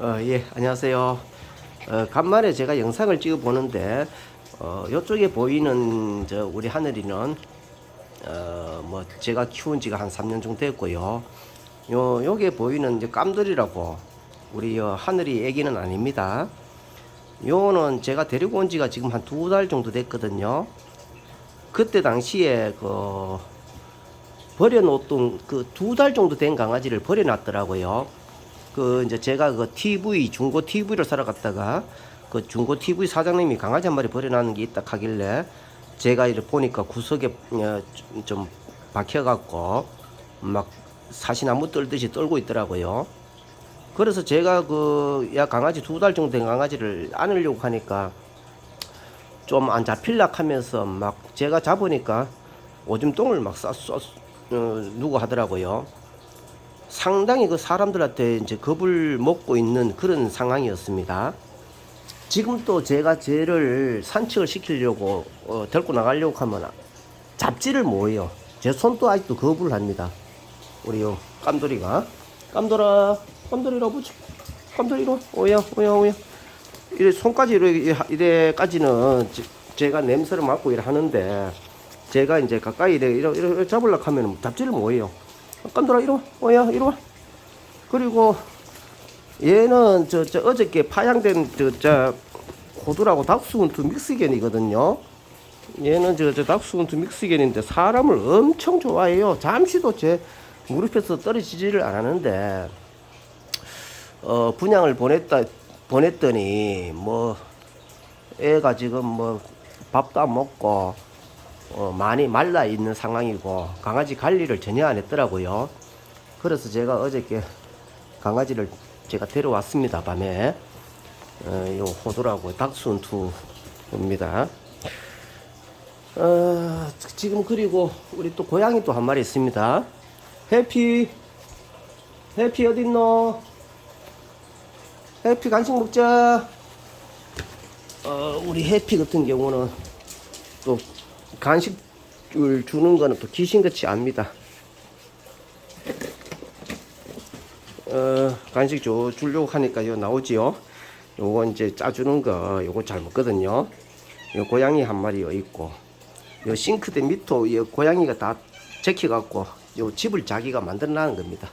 어, 예, 안녕하세요. 어, 간만에 제가 영상을 찍어 보는데, 어, 요쪽에 보이는 저 우리 하늘이는, 어, 뭐, 제가 키운 지가 한 3년 정도 됐고요. 요, 요게 보이는 이제 깜들이라고, 우리 요 하늘이 애기는 아닙니다. 요는 제가 데리고 온 지가 지금 한 두 달 정도 됐거든요. 그때 당시에 그, 버려놓던 그 두 달 정도 된 강아지를 버려놨더라고요. 그 이제 제가 그 TV 중고 TV를 사러 갔다가 그 중고 TV 사장님이 강아지 한 마리 버려놨는 게 있다 하길래 제가 이렇게 보니까 구석에 어, 좀- 좀 박혀갖고 막 사시나무 떨듯이 떨고 있더라고요. 그래서 제가 그 야 강아지 두 달 정도 된 강아지를 안으려고 하니까 좀 안 잡힐락 하면서 막 제가 잡으니까 오줌 똥을 막 싸, 쏘, 어, 누구 하더라고요. 상당히 그 사람들한테 이제 겁을 먹고 있는 그런 상황이었습니다. 지금 또 제가 쟤를 산책을 시키려고 어, 데리고 나가려고 하면 잡지를 못해요. 제 손도 아직도 겁을 합니다. 우리 요 깜돌이가 깜돌아 깜돌이로 보지 깜돌이로 오야 오야 오야 이래 손까지 이래 이래까지는 제- 제가 냄새를 맡고 이래 하는데 제가 이제 가까이 이래 이래, 잡으려고 하면 잡지를 못해요. 깜돌아 이리 와 오야 이리 와 그리고 얘는 저, 저 어저께 파양된 저, 저 호두라고 닥스훈트 믹스견이거든요. 얘는 저, 저 닥스훈트 믹스견인데 사람을 엄청 좋아해요. 잠시도 제 무릎에서 떨어지지를 않았는데 어 분양을 보냈다 보냈더니 뭐 애가 지금 뭐 밥도 안 먹고 어, 많이 말라 있는 상황이고 강아지 관리를 전혀 안 했더라고요. 그래서 제가 어저께 강아지를 제가 데려왔습니다. 밤에 어, 요 호두라고 닥순투입니다. 어, 지금 그리고 우리 또 고양이 또 한 마리 있습니다. 해피 해피 어딨노? 해피 간식 먹자. 어, 우리 해피 같은 경우는 또 간식을 주는 거는 또 귀신같이 압니다. 어, 간식 줘, 주려고 하니까 요 나오지요. 요거 이제 짜주는 거, 요거 잘 먹거든요. 요 고양이 한 마리 여 있고, 요 싱크대 밑에 요 고양이가 다 제켜갖고, 요 집을 자기가 만들어나는 겁니다.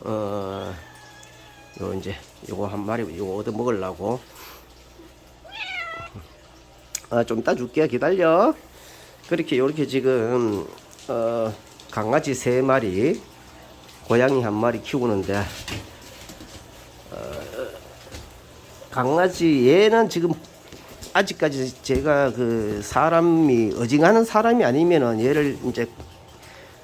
어, 요 이제 요거 한 마리 요거 얻어 먹으려고. 아, 좀 이따 줄게. 기다려. 그렇게 요렇게 지금 어, 강아지 세 마리, 고양이 한 마리 키우는데 어, 강아지 얘는 지금 아직까지 제가 그 사람이 어징하는 사람이 아니면은 얘를 이제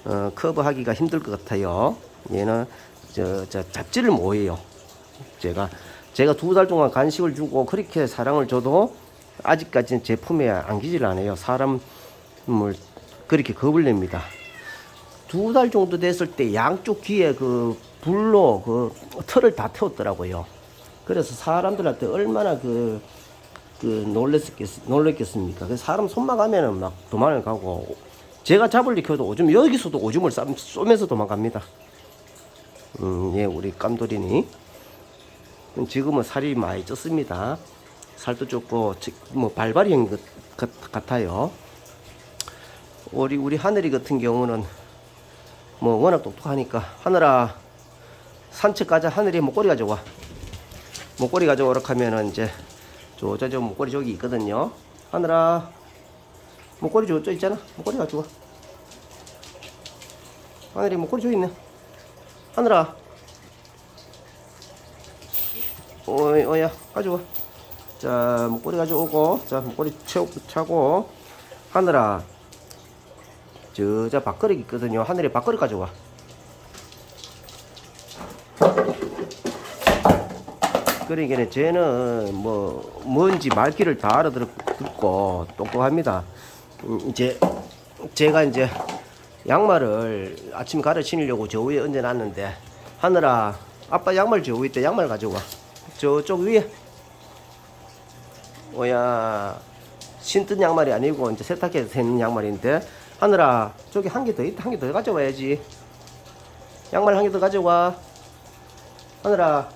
어, 커버하기가 힘들 것 같아요. 얘는 저, 저 잡지를 못해요. 제가 제가 두 달 동안 간식을 주고 그렇게 사랑을 줘도 아직까지는 제품에 안기지를 않아요. 사람 을 그렇게 겁을 냅니다. 두 달 정도 됐을 때 양쪽 귀에 그 불로 그 털을 다 태웠더라고요. 그래서 사람들한테 얼마나 그, 그 놀랬겠, 놀랬겠습니까? 그 사람 손만 가면은 막 도망을 가고 제가 잡으려고 해도 오줌 여기서도 오줌을 싸, 쏘면서 도망갑니다. 음, 예, 우리 깜돌이니. 지금은 살이 많이 쪘습니다. 살도 쪘고, 지- 뭐, 발발이형 같, 같- 같아요. 우리, 우리 하늘이 같은 경우는 뭐, 워낙 똑똑하니까, 하늘아, 산책 가자. 하늘이 목걸이 가져와. 목걸이 가져오라 하면은 이제, 저, 저, 저 목걸이 저기 있거든요. 하늘아, 목걸이 저저 있잖아. 목걸이 가져와. 하늘이 목걸이 저기 있네. 하늘아. 오이, 오야, 가져와. 자, 목걸이 가져오고, 자, 목걸이 채우, 차고, 하늘아. 저, 저 밥그릇 있거든요. 하늘에 밥그릇 가져와. 그러니까 쟤는 뭐 뭔지 말귀를 다 알아듣고 똑똑합니다. 음, 이제 제가 이제 양말을 아침 갈아 신으려고 저 위에 얹어놨는데 하늘아 아빠 양말 저 위에 있다 양말 가져와 저쪽 위에 뭐야 신던 양말이 아니고 이제 세탁해서 새는 양말인데 하늘아 저기 한 개 더 있다 한 개 더 가져와야지. 양말 한 개 더 가져와. 하늘아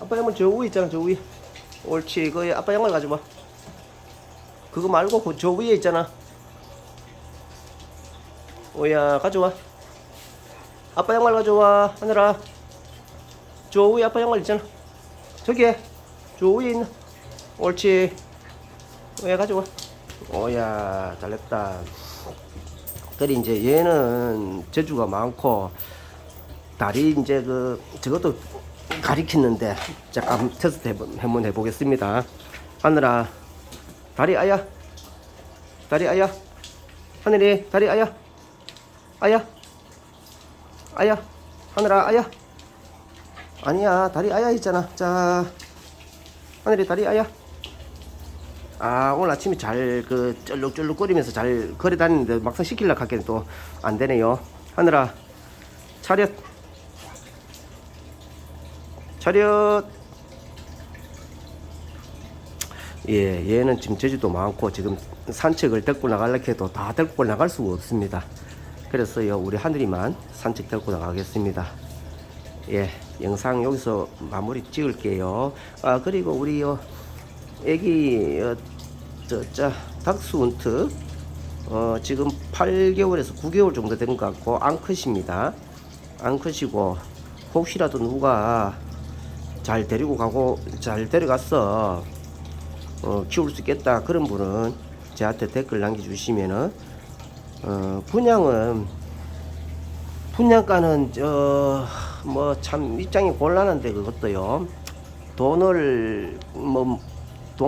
아빠 양말 저 위에 있잖아 저 위에. 옳지 그 아빠 양말 가져와. 그거 말고 그 저 위에 있잖아. 오야 가져와. 아빠 양말 가져와 하늘아 저 위에 아빠 양말 있잖아. 저기에 저 위에 있는. 옳지. 오야 가져와. 오야 잘했다 그리 이제 얘는 재주가 많고 다리 이제 그 저것도 가리키는데 잠깐 테스트 한번 해보겠습니다. 하늘아 다리 아야. 다리 아야. 하늘이 다리 아야. 아야. 아야. 하늘아 아야. 아니야 다리 아야 있잖아. 자 하늘이 다리 아야 아 오늘 아침에 잘 그 쩔룩쩔룩거리면서 잘 걸어 다니는데 막상 시키려고 하기엔 또 안 되네요. 하늘아 차렷. 차렷. 예 얘는 지금 제주도 많고 지금 산책을 데리고 나가려고 해도 다 데리고 나갈 수가 없습니다. 그래서요 우리 하늘이만 산책 데리고 나가겠습니다. 예 영상 여기서 마무리 찍을게요. 아 그리고 우리 요 애기 어, 저 자 닥스훈트. 어, 지금 8개월에서 9개월 정도 된 것 같고 앙컷입니다. 앙컷이고 혹시라도 누가 잘 데리고 가고 잘 데려갔어 어, 키울 수 있겠다. 그런 분은 저한테 댓글 남겨주시면은 어, 분양은 분양가는 저뭐참 입장이 곤란한데 그것도요. 돈을 뭐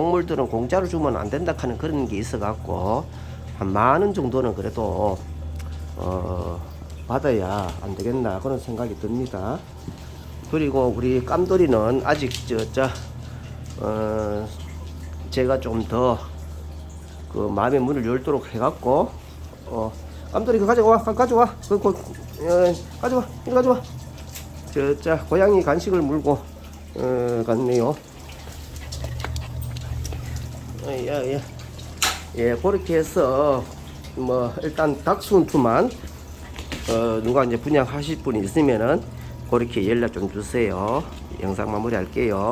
동물들은 공짜로 주면 안 된다 하는 그런 게 있어 갖고 한 만 원 정도는 그래도 어 받아야 안 되겠나 그런 생각이 듭니다. 그리고 우리 깜돌이는 아직 저저 어 제가 좀 더 그 마음의 문을 열도록 해갖고 어 깜돌이 그거 가져와 가- 가져와. 그거 어, 가져와 이거 가져와. 저자 고양이 간식을 물고 어 갔네요 예 예. 예 그렇게 해서 뭐 일단 닥순투만 어 누가 이제 분양하실 분이 있으면은 그렇게 연락 좀 주세요. 영상 마무리 할게요